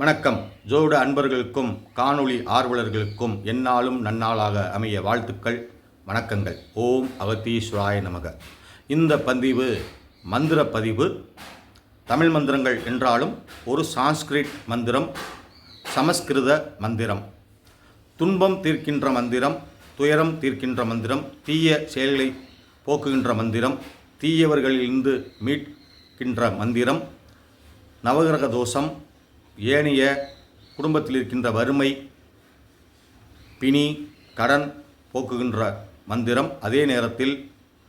வணக்கம். ஜோட அன்பர்களுக்கும் காணொளி ஆர்வலர்களுக்கும் எந்நாளும் நன்னாளாக அமைய வாழ்த்துக்கள் வணக்கங்கள். ஓம் அகத்தீஸ்வராய நமக. இந்த பதிவு மந்திர பதிவு தமிழ் மந்திரங்கள் என்றாலும் ஒரு சான்ஸ்கிரிட் மந்திரம் சமஸ்கிருத மந்திரம். துன்பம் தீர்க்கின்ற மந்திரம் துயரம் தீர்க்கின்ற மந்திரம் தீய செயல்களை போக்குகின்ற மந்திரம் தீயவர்களிலிருந்து மீட்கின்ற மந்திரம் நவகிரக தோஷம் ஏனைய குடும்பத்தில் இருக்கின்ற வறுமை பிணி கடன் போக்குகின்ற மந்திரம் அதே நேரத்தில்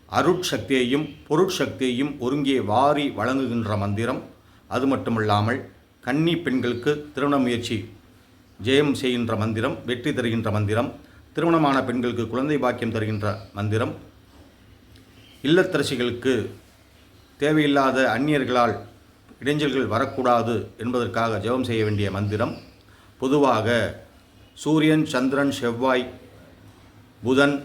அருட்சக்தியையும் பொருட்சக்தியையும் ஒருங்கே வாரி வழங்குகின்ற மந்திரம். அது மட்டுமல்லாமல் கன்னி பெண்களுக்கு திருமண முயற்சி ஜெயம் செய்கின்ற மந்திரம் வெற்றி தருகின்ற மந்திரம் திருமணமான பெண்களுக்கு குழந்தை பாக்கியம் தருகின்ற மந்திரம். இல்லத்தரசிகளுக்கு தேவையில்லாத அந்நியர்களால் இடைஞ்சல்கள் வரக்கூடாது என்பதற்காக ஜெபம் செய்ய வேண்டிய மந்திரம். பொதுவாக சூரியன் சந்திரன் செவ்வாய் புதன்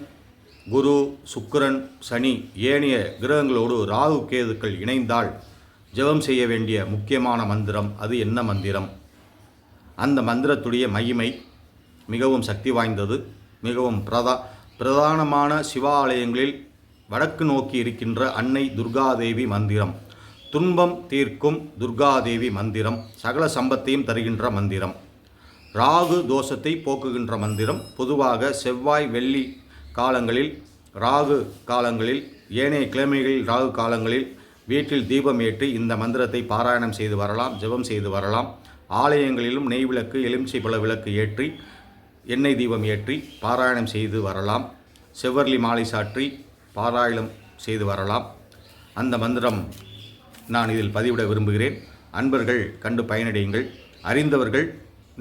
குரு சுக்கிரன் சனி ஏனைய கிரகங்களோடு ராகு கேதுக்கள் இணைந்தால் ஜெபம் செய்ய வேண்டிய முக்கியமான மந்திரம் அது என்ன மந்திரம்? அந்த மந்திரத்துடைய மகிமை மிகவும் சக்தி வாய்ந்தது மிகவும் பிரதா பிரதானமான சிவாலயங்களில் வடக்கு நோக்கி இருக்கின்ற அன்னை துர்காதேவி மந்திரம். துன்பம் தீர்க்கும் துர்காதேவி மந்திரம் சகல சம்பத்தையும் தருகின்ற மந்திரம். ராகு தோஷத்தை போக்குகின்ற மந்திரம் பொதுவாக செவ்வாய் வெள்ளி காலங்களில் ராகு காலங்களில் ஏனைய கிழமைகளில் ராகு காலங்களில் வீட்டில் தீபம் ஏற்றி இந்த மந்திரத்தை பாராயணம் செய்து வரலாம் ஜெபம் செய்து வரலாம். ஆலயங்களிலும் நெய் விளக்கு எலுமிச்சை பழ விளக்கு ஏற்றி எண்ணெய் தீபம் ஏற்றி பாராயணம் செய்து வரலாம். செவ்வர்லி மாலை சாற்றி பாராயணம் செய்து வரலாம். அந்த மந்திரம் நான் இதில் பதிவிட விரும்புகிறேன். அன்பர்கள் கண்டு பயனடையுங்கள். அறிந்தவர்கள்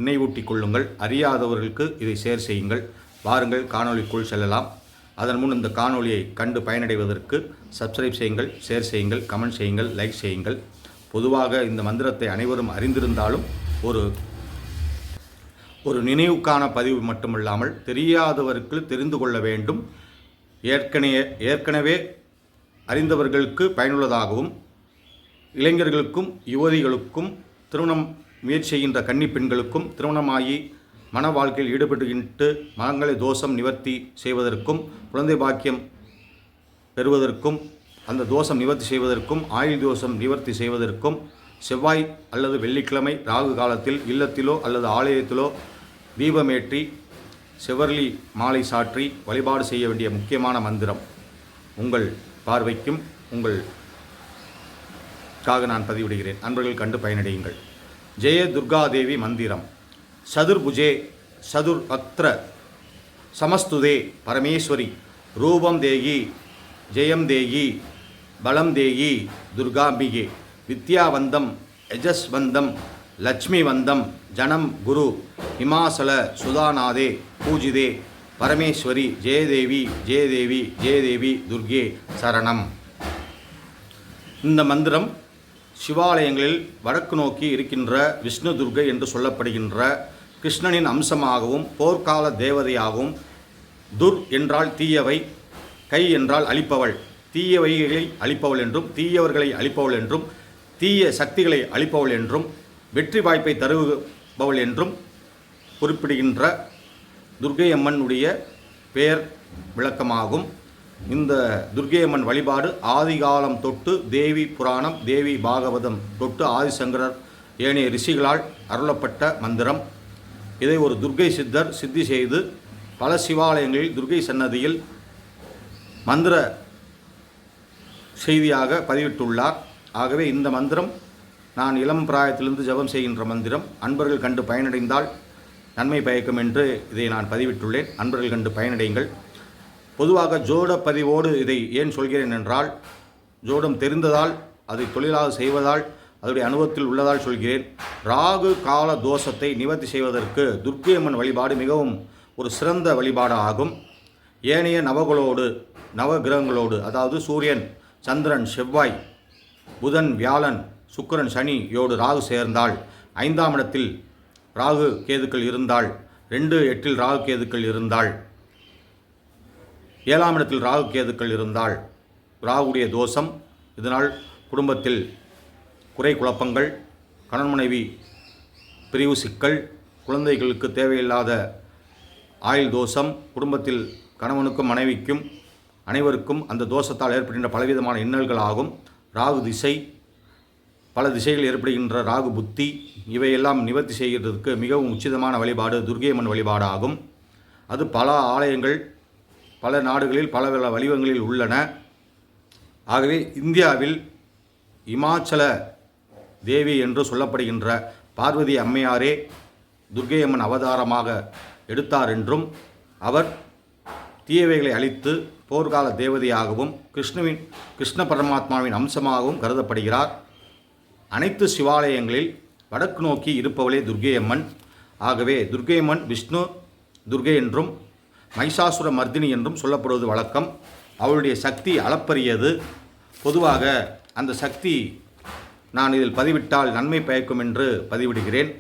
நினைவூட்டிக் கொள்ளுங்கள். அறியாதவர்களுக்கு இதை ஷேர் செய்யுங்கள். வாருங்கள் காணொளிக்குள் செல்லலாம். அதன் முன் இந்த காணொளியை கண்டு பயனடைவதற்கு சப்ஸ்கிரைப் செய்யுங்கள் ஷேர் செய்யுங்கள் கமெண்ட் செய்யுங்கள் லைக் செய்யுங்கள். பொதுவாக இந்த மந்திரத்தை அனைவரும் அறிந்திருந்தாலும் ஒரு ஒரு நினைவுக்கான பதிவு மட்டுமல்லாமல் தெரியாதவருக்கு தெரிந்து கொள்ள வேண்டும். ஏற்கனவே ஏற்கனவே அறிந்தவர்களுக்கு பயனுள்ளதாகவும் இளைஞர்களுக்கும் யுவதிகளுக்கும் திருமணம் முயற்சி செய்கின்ற கன்னி பெண்களுக்கும் திருமணமாகி மன வாழ்க்கையில் ஈடுபட்டுகிட்டு மனங்களை தோஷம் நிவர்த்தி செய்வதற்கும் குழந்தை பாக்கியம் பெறுவதற்கும் அந்த தோஷம் நிவர்த்தி செய்வதற்கும் ஆயுள் தோஷம் நிவர்த்தி செய்வதற்கும் செவ்வாய் அல்லது வெள்ளிக்கிழமை ராகு காலத்தில் இல்லத்திலோ அல்லது ஆலயத்திலோ தீபமேற்றி செவர்லி மாலை சாற்றி வழிபாடு செய்ய வேண்டிய முக்கியமான மந்திரம். உங்கள் பார்வைக்கும் உங்கள் காக நான் பதிவிடுகிறேன். அன்பர்கள் கண்டு பயனடையுங்கள். ஜெய துர்காதேவி மந்திரம். சதுர்புஜே சதுர் அத்ர சமஸ்துதே பரமேஸ்வரி. ரூபம் தேகி ஜெயம் தேகி பலம் தேகி துர்காம்பிகே. வித்யாவந்தம் யஜஸ்வந்தம் லட்சுமி வந்தம் ஜனம் குரு இமாசல சுதாநாதே பூஜிதே. பரமேஸ்வரி ஜெயதேவி ஜெயதேவி ஜெயதேவி துர்கே சரணம். இந்த மந்திரம் சிவாலயங்களில் வடக்கு நோக்கி இருக்கின்ற விஷ்ணு துர்கை என்று சொல்லப்படுகின்ற கிருஷ்ணனின் அம்சமாகவும் போர்க்கால தேவதையாகவும் துர் என்றால் தீயவை கை என்றால் அழிப்பவள் தீயவைகளை அழிப்பவள் என்றும் தீயவர்களை அழிப்பவள் என்றும் தீய சக்திகளை அழிப்பவள் என்றும் வெற்றி வாய்ப்பை தருபவள் என்றும் குறிப்பிடுகின்ற துர்கையம்மனுடைய பெயர் விளக்கமாகும். இந்த துர்கையம்மன் வழிபாடு ஆதிகாலம் தொட்டு தேவி புராணம் தேவி பாகவதம் தொட்டு ஆதிசங்கரர் ஏனைய ரிஷிகளால் அருளப்பட்ட மந்திரம். இதை ஒரு துர்கை சித்தர் சித்தி செய்து பல சிவாலயங்களில் துர்கை சன்னதியில் மந்திர செய்தியாக பதிவிட்டுள்ளார். ஆகவே இந்த மந்திரம் நான் இளம் பிராயத்திலிருந்து ஜெபம் செய்கின்ற மந்திரம். அன்பர்கள் கண்டு பயனடைந்தால் நன்மை பயக்கும் என்று இதை நான் பதிவிட்டுள்ளேன். அன்பர்கள் கண்டு பயனடைங்கள் பொதுவாக ஜோட பதிவோடு இதை ஏன் சொல்கிறேன் என்றால் ஜோடம் தெரிந்ததால் அதை தொழிலாக செய்வதால் அதனுடைய அனுபவத்தில் உள்ளதால் சொல்கிறேன். ராகு கால தோஷத்தை நிவர்த்தி செய்வதற்கு துர்க்கியம்மன் வழிபாடு மிகவும் ஒரு சிறந்த வழிபாடு ஆகும் ஏனைய நவகளோடு நவகிரகங்களோடு அதாவது சூரியன் சந்திரன் செவ்வாய் புதன் வியாழன் சுக்கிரன் சனியோடு ராகு சேர்ந்தால் ஐந்தாம் இடத்தில் ராகு கேதுக்கள் இருந்தால் ரெண்டு எட்டில் ராகு கேதுக்கள் இருந்தால் ஏழாம் இடத்தில் ராகு கேதுக்கள் இருந்தால் ராகுடைய தோஷம் இதனால் குடும்பத்தில் குறை குழப்பங்கள் கணவன் மனைவி பிரிவு சிக்கல் குழந்தைகளுக்கு தேவையில்லாத ஆயுள் தோஷம் குடும்பத்தில் கணவனுக்கும் மனைவிக்கும் அனைவருக்கும் அந்த தோஷத்தால் ஏற்படுகின்ற பலவிதமான இன்னல்கள் ஆகும். ராகு திசை பல திசைகளில் ஏற்படுகின்ற ராகு புத்தி இவையெல்லாம் நிவர்த்தி செய்கிறதுக்கு மிகவும் உச்சிதமான வழிபாடு துர்கையம்மன் வழிபாடு ஆகும் அது பல ஆலயங்கள் பல நாடுகளில் பல பல வடிவங்களில் உள்ளன. ஆகவே இந்தியாவில் இமாச்சல தேவி என்று சொல்லப்படுகின்ற பார்வதி அம்மையாரே துர்க்கையம்மன் அவதாரமாக எடுத்தார் என்றும் அவர் தீயவைகளை அழித்து போர்க்கால தேவதையாகவும் கிருஷ்ணுவின் கிருஷ்ண பரமாத்மாவின் அம்சமாகவும் கருதப்படுகிறார். அனைத்து சிவாலயங்களில் வடக்கு நோக்கி இருப்பவளே துர்க்கையம்மன் ஆகவே துர்க்கையம்மன் விஷ்ணு துர்கை என்றும் மைசாசுர மர்தினி என்றும் சொல்லப்படுவது வழக்கம். அவளுடைய சக்தி அளப்பரியது. பொதுவாக அந்த சக்தி நான் இதில் பதிவிட்டால் நன்மை பயக்கும் என்று பதிவிடுகிறேன்.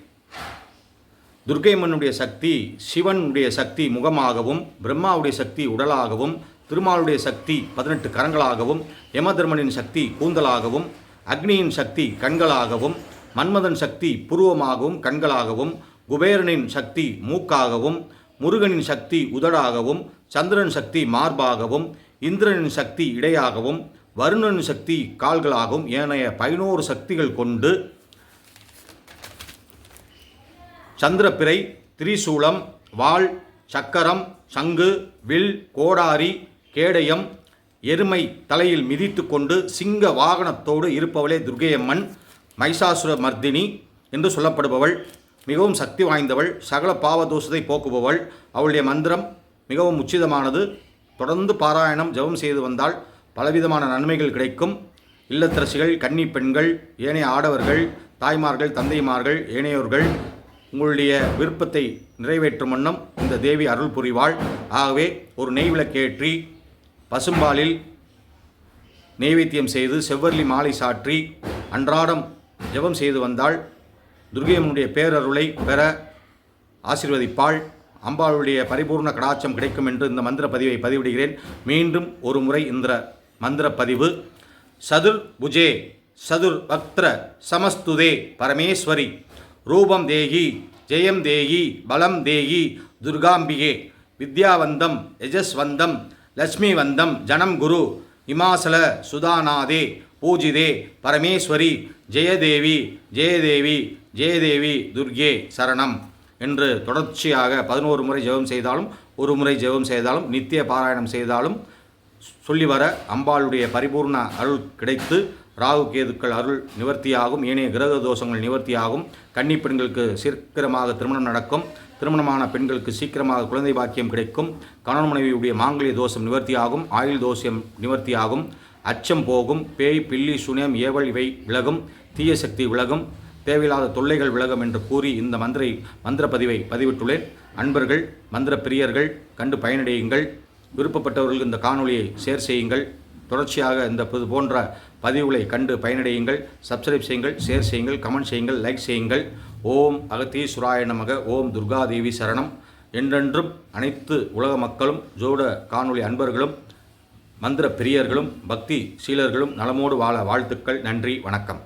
துர்கைமனுடைய சக்தி சிவனுடைய சக்தி முகமாகவும் பிரம்மாவுடைய சக்தி உடலாகவும் திருமாலுடைய சக்தி பதினெட்டு கரங்களாகவும் யமதர்மனின் சக்தி கூந்தலாகவும் அக்னியின் சக்தி கண்களாகவும் மன்மதன் சக்தி புருவமாகவும் கண்களாகவும் குபேரனின் சக்தி மூக்காகவும் முருகனின் சக்தி உதடாகவும் சந்திரன் சக்தி மார்பாகவும் இந்திரனின் சக்தி இடையாகவும் வருணனின் சக்தி கால்களாகவும் ஏனைய பதினோரு சக்திகள் கொண்டு சந்திரப்பிரை திரிசூலம் வாள் சக்கரம் சங்கு வில் கோடாரி கேடயம் எருமை தலையில் மிதித்து கொண்டு சிங்க வாகனத்தோடு இருப்பவளே துர்க்கையம்மன் மைசாசுர மர்தினி என்று சொல்லப்படுபவள். மிகவும் சக்தி வாய்ந்தவள் சகல பாவதோஷத்தை போக்குபவள். அவளுடைய மந்திரம் மிகவும் உச்சிதமானது. தொடர்ந்து பாராயணம் ஜெபம் செய்து வந்தால் பலவிதமான நன்மைகள் கிடைக்கும். இல்லத்தரசிகள் கன்னி பெண்கள் ஏனைய ஆடவர்கள் தாய்மார்கள் தந்தைமார்கள் ஏனையோர்கள் உங்களுடைய விருப்பத்தை நிறைவேற்றும் வண்ணம் இந்த தேவி அருள் புரிவாள். ஆகவே ஒரு நெய் விளக்கேற்றி பசும்பாலில் நெய்வேத்தியம் செய்து செவ்வர்லி மாலை சாற்றி அன்றாடம் ஜெபம் செய்து வந்தால் துர்கையம்மனுடைய பேரருளை பெற ஆசீர்வதிப்பாள். அம்பாளுடைய பரிபூர்ண கடாட்சம் கிடைக்கும் என்று இந்த மந்திர பதிவை பதிவிடுகிறேன். மீண்டும் ஒரு முறை இந்த மந்திர பதிவு. சதுர் புஜே சதுர் பக்திர சமஸ்துதே பரமேஸ்வரி. ரூபம் தேகி ஜெயம் தேகி பலம் தேகி துர்காம்பிகே. வித்யாவந்தம் யஜஸ்வந்தம் லக்ஷ்மிவந்தம் ஜனம் குரு. இமாசல சுதாநாதே பூஜிதே பரமேஸ்வரி. ஜெயதேவி ஜெயதேவி. ஜெயதேவி துர்கே சரணம் என்று தொடர்ச்சியாக பதினோரு முறை ஜெபம் செய்தாலும் ஒரு முறை ஜெபம் செய்தாலும் நித்திய பாராயணம் செய்தாலும் சொல்லி வர அம்பாளுடைய பரிபூர்ண அருள் கிடைத்து ராகு கேதுக்கள் அருள் நிவர்த்தியாகும் ஏனைய கிரக தோஷங்கள் நிவர்த்தியாகும். கன்னி பெண்களுக்கு சீக்கிரமாக திருமணம் நடக்கும். திருமணமான பெண்களுக்கு சீக்கிரமாக குழந்தை பாக்கியம் கிடைக்கும். கணவன் மனைவியுடைய மாங்கலிய தோஷம் நிவர்த்தியாகும் ஆயுள் தோஷம் நிவர்த்தியாகும். அச்சம் போகும் பேய் பில்லி சுனியம் ஏவல் இவை விலகும் தீய சக்தி விலகும். தேவையில்லாத தொல்லைகள் விலகும் என்று கூறி இந்த மந்திரை மந்திர பதிவை பதிவிட்டுள்ளேன். அன்பர்கள் மந்திர பிரியர்கள் கண்டு பயனடையுங்கள். விருப்பப்பட்டவர்களுக்கு இந்த காணொலியை ஷேர் செய்யுங்கள். தொடர்ச்சியாக இந்த இது போன்ற பதிவுகளை கண்டு பயனடையுங்கள். சப்ஸ்கிரைப் செய்யுங்கள் ஷேர் செய்யுங்கள் கமெண்ட் செய்யுங்கள் லைக் செய்யுங்கள். ஓம் அகத்தீஸ்வராய நமக ஓம் துர்காதேவி சரணம். என்றென்றும் அனைத்து உலக மக்களும் ஜோட காணொளி அன்பர்களும் மந்திர பிரியர்களும் பக்தி சீலர்களும் நலமோடு வாழ வாழ்த்துக்கள். நன்றி வணக்கம்.